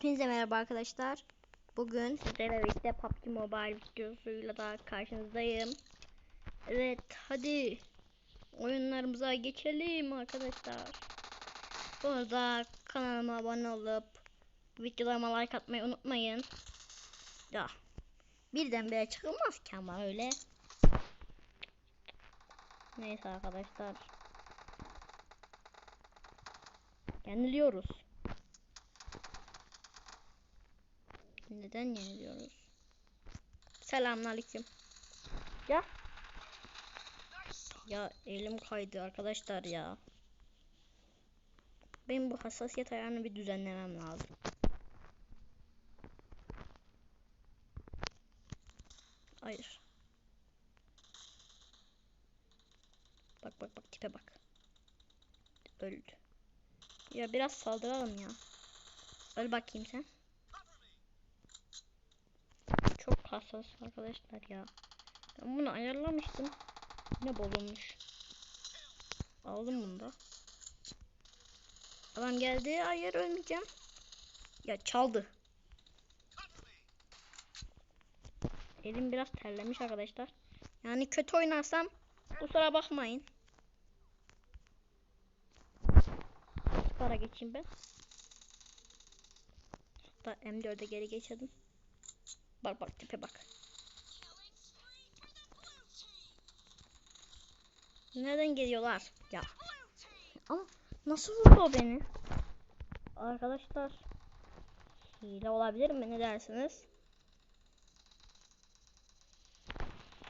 Hepinize merhaba arkadaşlar. Bugün sizlerle birlikte PUBG Mobile videosuyla da karşınızdayım. Evet hadi oyunlarımıza geçelim arkadaşlar. Bu arada kanalıma abone olup videolarıma like atmayı unutmayın. Ya birdenbire çıkılmaz ki ama öyle. Neyse arkadaşlar. Yeniliyoruz. Neden yeniliyoruz? Selamünaleyküm. Ya. Ya elim kaydı arkadaşlar ya. Benim bu hassasiyet ayarını bir düzenlemem lazım. Hayır. Bak bak bak tipe bak. Öldü. Ya biraz saldıralım ya. Öl bakayım sen. Çok hassas arkadaşlar ya. Ben bunu ayarlamıştım. Yine bozulmuş. Aldım bunu da. Adam geldi. Hayır ölmeyeceğim. Ya çaldı. Elim biraz terlemiş arkadaşlar. Yani kötü oynarsam kusura bakmayın. Para geçeyim ben. Hatta M4'e geri geçelim. Bak bak tipe bak. Nereden geliyorlar? Ya. Ama nasıl vurdu beni? Arkadaşlar. Hile olabilir mi? Ne dersiniz?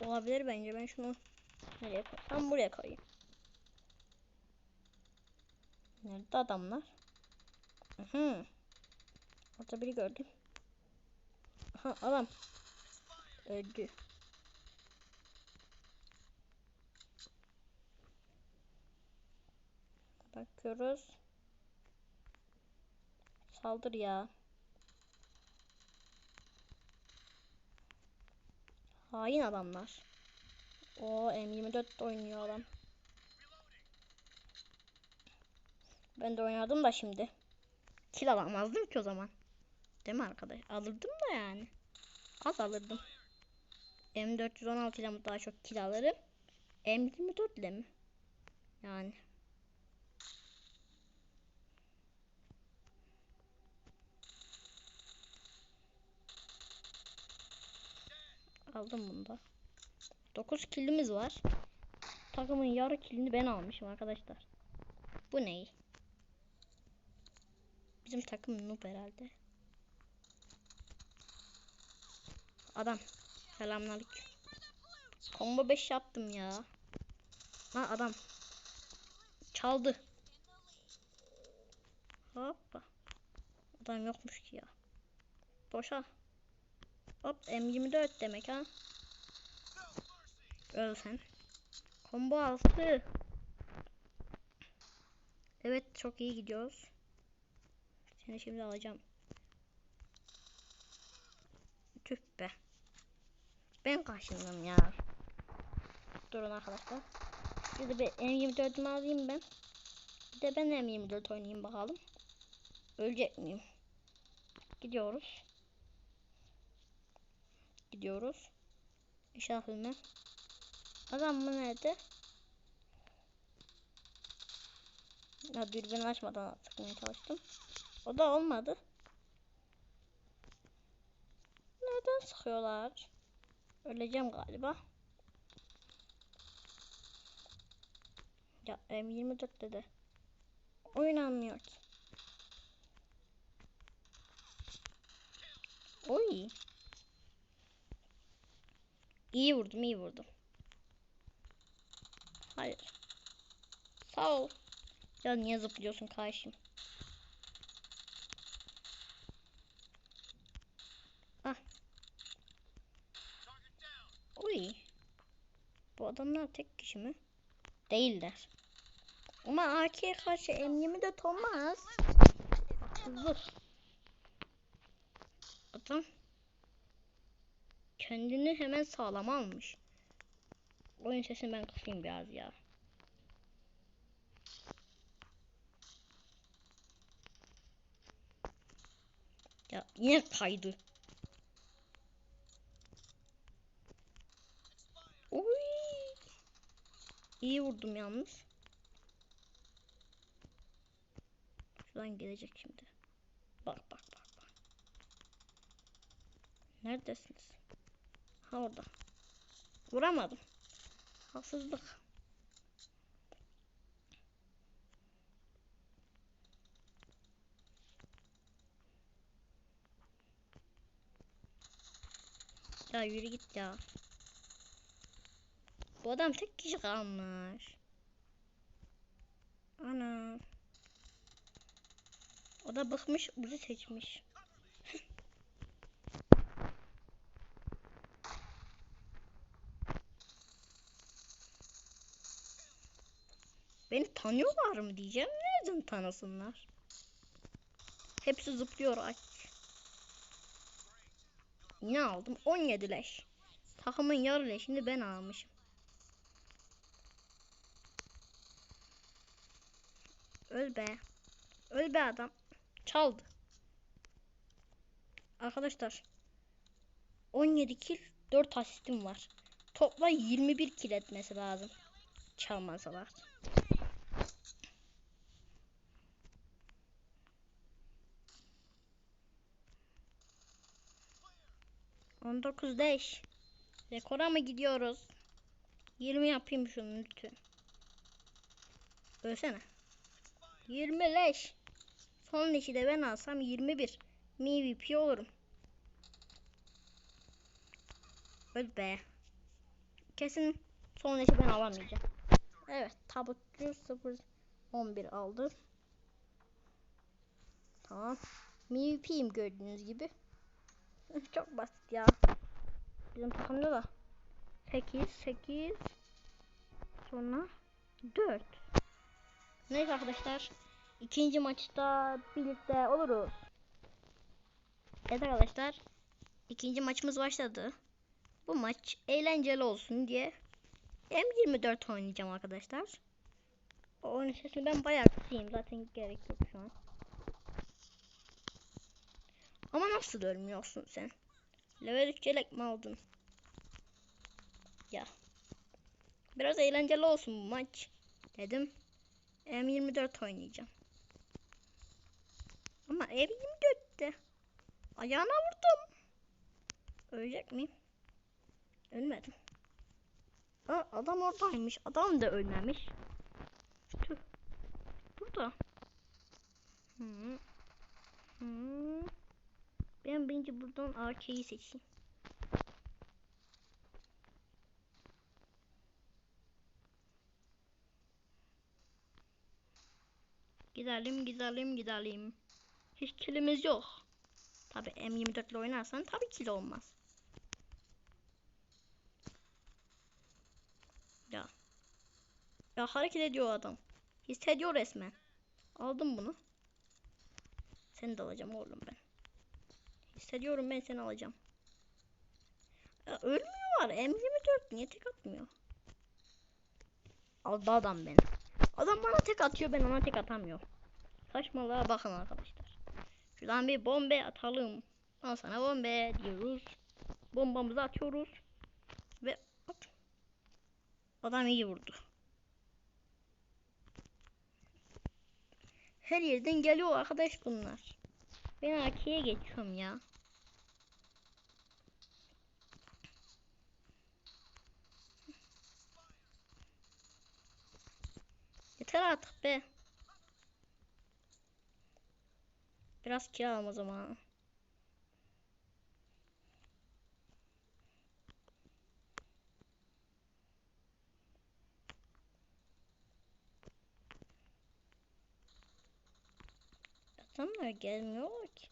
Olabilir bence. Ben şunu nereye koysam buraya koyayım. Nerede adamlar? Hı. Orada biri gördüm. Aha adam. Öldü. Bakıyoruz. Saldır ya. Hain adamlar. O M24 oynuyor adam. Ben de oynadım da şimdi. Kill alamazdım ki o zaman. Değil mi arkadaş? Alırdım da yani. Az alırdım. M416 ile daha çok kill alırım? M24 ile mi? Yani. Aldım bunu da. 9 killimiz var. Takımın yarı killini ben almışım arkadaşlar. Bu ne? Bizim takım noob herhalde. Adam. Selamünaleyküm. Combo 5 yaptım ya. Ha adam. Çaldı. Hoppa. Adam yokmuş ki ya. Boşa. Hop M24 demek ha. Öl sen. Combo 6. Evet çok iyi gidiyoruz. Seni şimdi alacağım. Tüh be. Ben kaşındım ya. Durun arkadaşlar. Bir de bir M24'ümü alayım ben. Bir de ben M24 oynayayım bakalım. Ölecek miyim? Gidiyoruz. Gidiyoruz. İşaretleme. Adam mı nerede? Ya dürbün açmadan sıkmaya çalıştım. O da olmadı. Nereden sıkıyorlar? Öleceğim galiba. Ya M24 dedi. Oynanmıyor ki. Oy. İyi vurdum, iyi vurdum. Hayır. Sağ ol. Ya niye zıplıyorsun karşım? Ah. Oy. Bu adamlar tek kişi mi? Değiller. Ama AK'ye karşı M24 olmaz. Haksızlık. Adam kendini hemen sağlam almış. Oyun sesini ben kısayım biraz ya. Ya yine kaydı. Oy. İyi vurdum yalnız. Şuradan gelecek şimdi. Bak bak bak bak. Neredesiniz? Ha orada. Vuramadım. Haksızlık. Ya yürü git ya. Bu adam tek kişi kalmış. Ana. O da bıkmış bizi seçmiş. Beni tanıyorlar mı diyeceğim. Nereden tanısınlar? Hepsi zıplıyor aç. Yine aldım. 17 leş. Takımın yarı leşini ben almışım. Öl be. Öl be adam. Çaldı. Arkadaşlar. 17 kill 4 asistim var. Topla 21 kill etmesi lazım. Çalmasalar. On dokuz leş. Rekora mı gidiyoruz? 20 yapayım şunu lütfen. Ölsene. 20 leş. Son leşi de ben alsam 21. MVP olurum. Öl be. Kesin son leşi ben alamayacağım. Evet tabutçu 0 11 aldı. Tamam. MVP'yim gördüğünüz gibi. Çok basit ya. Bizim takımda da 8 8 sonra 4. Neyse arkadaşlar. ikinci maçta birlikte oluruz. Evet arkadaşlar. ikinci maçımız başladı. Bu maç eğlenceli olsun diye M24 oynayacağım arkadaşlar. O oyun sesini ben bayağı kısayım. Zaten gerek yok şu an. Ama nasıl ölmüyorsun sen? Level 3 yelek mi aldın? Ya. Biraz eğlenceli olsun bu maç. Dedim. M24 oynayacağım. Ama M24'te. Ayağına vurdum. Ölecek miyim? Ölmedim. Aa, adam oradaymış. Adam da ölmemiş. Tüh. Burada. Hı. Hı. Ben birinci buradan AK'yi seçeyim. Gidelim gidelim gidelim. Hiç kilimiz yok. Tabi M24 ile oynarsan tabi kill olmaz. Ya. Ya hareket ediyor adam. Hissediyor resmen. Aldım bunu. Seni de alacağım oğlum ben. Hissediyorum ben seni alacağım. Ya ölmüyorlar. M24 niye tek atmıyor? Aldı adam beni. Adam bana tek atıyor ben ona tek atamıyorum. Saçmalığa bakın arkadaşlar. Şuradan bir bombe atalım. Al sana bombe diyoruz. Bombamızı atıyoruz. Ve at. Adam iyi vurdu. Her yerden geliyor arkadaş bunlar. Ben AK'ye geçiyorum ya. Yeter artık be. Biraz kiralam o zaman. Adamlar gelmiyorlar ki.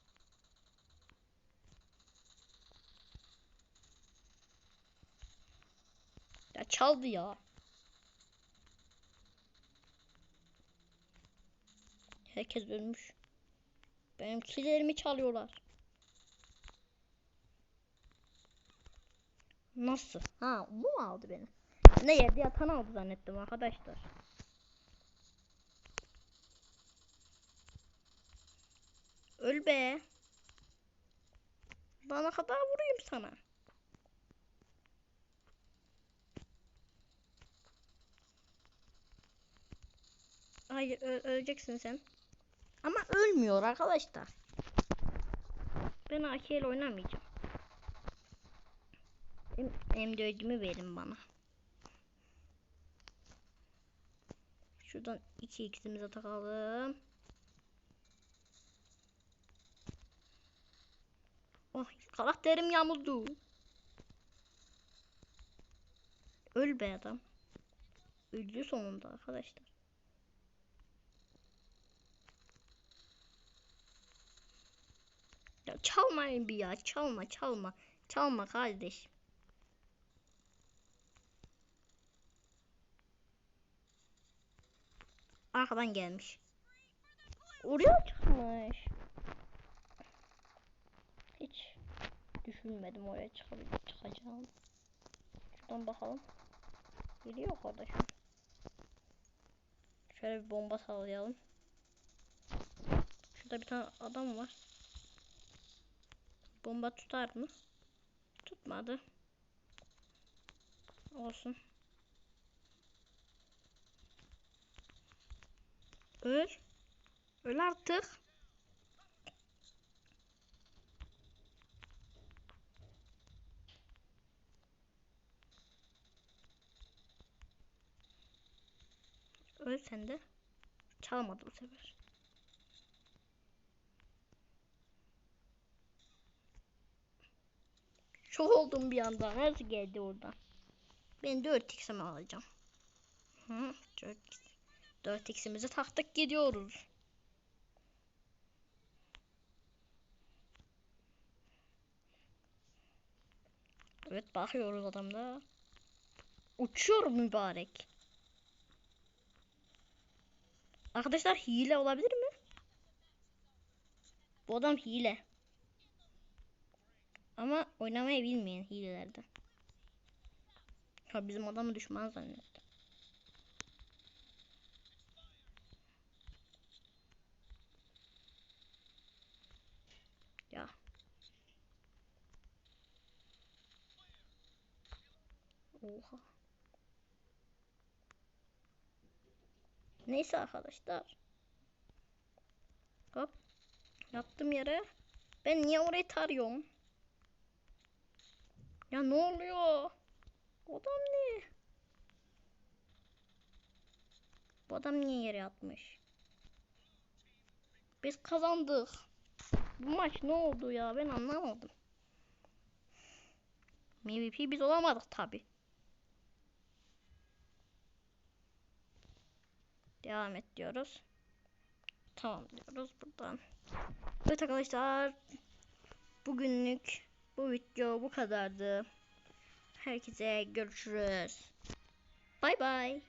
Ya çaldı ya. Herkes ölmüş. Benim killerimi çalıyorlar. Nasıl? Ha mu aldı beni? Ne yerde yatan aldı zannettim arkadaşlar. Öl be. Bana kadar vurayım sana. Hayır öleceksin sen. Ama ölmüyor arkadaşlar. Ben AK oynamayacağım. Benim M4'ümü verin bana. Şuradan 2x'imize takalım. Oh karakterim yamuldu. Öl be adam. Öldü sonunda arkadaşlar. Ya çalmayın bir ya. Çalma çalma. Çalma kardeş. Arkadan gelmiş. Oraya çıkmış. Hiç düşünmedim oraya çıkabilir çıkacağım. Şuradan bakalım. Şu an. Şöyle bir bomba sallayalım. Şurada bir tane adam var. Bomba tutar mı? Tutmadı. Olsun. Öl. Öl artık. Öl sen de. Çalmadı bu sefer. Şok oldum bir anda. Nasıl geldi oradan? Ben 4x'imi alacağım. Hı, 4x. 4x'imizi taktık gidiyoruz. Evet bakıyoruz adamda. Uçuyor mübarek. Arkadaşlar hile olabilir mi? Bu adam hile. Ama oynamayı bilmeyen hilelerden. Ha bizim adamı düşman zannettim. Ya. Oha. Neyse arkadaşlar. Hop. Yattım yere. Ben niye orayı tarıyorum? Ya ne oluyor? Bu adam ne? Bu adam niye yere yatmış? Biz kazandık. Bu maç ne oldu ya ben anlamadım. MVP biz olamadık tabi. Devam et diyoruz. Tamam diyoruz buradan. Evet arkadaşlar. Bugünlük bu video bu kadardı. Herkese görüşürüz. Bay bay.